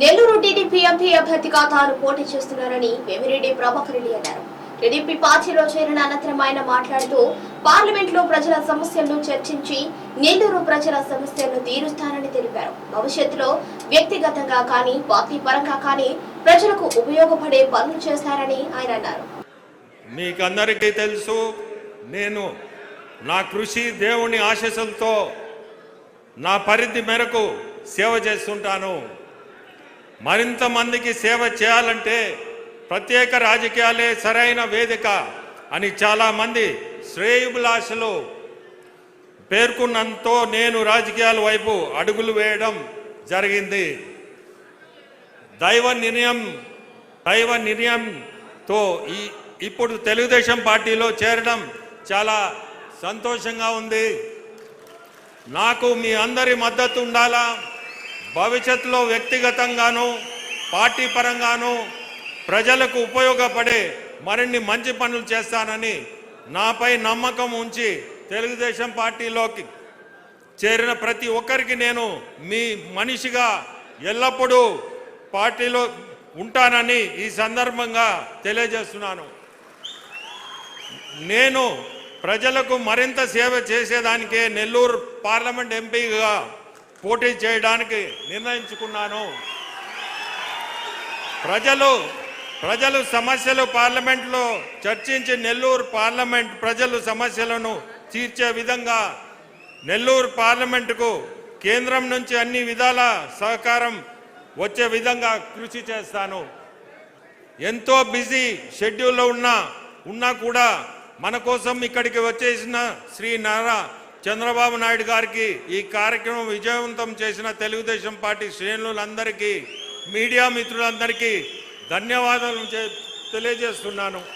Nellore TDP MP అభ్యర్థిగా తాను పోటీ చేస్తున్నారని వేమిరెడ్డి ప్రభాకర్ రెడ్డి అన్నారు. టీడీపీ పార్టీలో చేరిన అనంతరం ఆయన మాట్లాడుతూ పార్లమెంట్లో ప్రజల సమస్యలను చర్చించి నెల్లూరు ప్రజల సమస్యలను తీరుస్తానని తెలిపారు. భవిష్యత్తులో వ్యక్తిగతంగా కానీ పార్టీ పరంగా కానీ ప్రజలకు ఉపయోగపడే పనులు చేస్తారని ఆయన అన్నారు. మీకందరికీ తెలుసు నేను నా కృషి దేవుని ఆశీస్సులతో నా పరిధి మేరకు సేవ చేస్తుంటాను. మరింత మందికి సేవ చేయాలంటే ప్రత్యేక రాజకీయాలే సరైన వేదిక అని చాలామంది శ్రేయుభిలాషలు పేర్కొన్నంతో నేను రాజకీయాల వైపు అడుగులు వేయడం జరిగింది. దైవ నిర్ణయం దైవ నిర్ణయంతో ఈ ఇప్పుడు తెలుగుదేశం పార్టీలో చేరడం చాలా సంతోషంగా ఉంది. నాకు మీ అందరి మద్దతు ఉండాలా? భవిష్యత్తులో వ్యక్తిగతంగాను పార్టీ పరంగాను ప్రజలకు ఉపయోగపడే మరిన్ని మంచి పనులు చేస్తానని నాపై నమ్మకం ఉంచి తెలుగుదేశం పార్టీలోకి చేరిన ప్రతి ఒక్కరికి నేను మీ మనిషిగా ఎల్లప్పుడూ పార్టీలో ఉంటానని ఈ సందర్భంగా తెలియజేస్తున్నాను. నేను ప్రజలకు మరింత సేవ చేసేదానికే నెల్లూరు పార్లమెంట్ ఎంపీగా పోటీ చేయడానికి నిర్ణయించుకున్నాను. ప్రజలు ప్రజలు సమస్యలు పార్లమెంట్లో చర్చించి నెల్లూరు పార్లమెంట్ ప్రజలు సమస్యలను తీర్చే విధంగా నెల్లూరు పార్లమెంటుకు కేంద్రం నుంచి అన్ని విధాల సహకారం వచ్చే విధంగా కృషి చేస్తాను. ఎంతో బిజీ షెడ్యూల్లో ఉన్నా ఉన్నా కూడా మన కోసం ఇక్కడికి వచ్చేసిన శ్రీ నారా చంద్రబాబు నాయుడు గారికి ఈ కార్యక్రమం విజయవంతం చేసిన తెలుగుదేశం పార్టీ శ్రేణులందరికీ మీడియా మిత్రులందరికీ ధన్యవాదాలు చే- తెలియజేస్తున్నాను.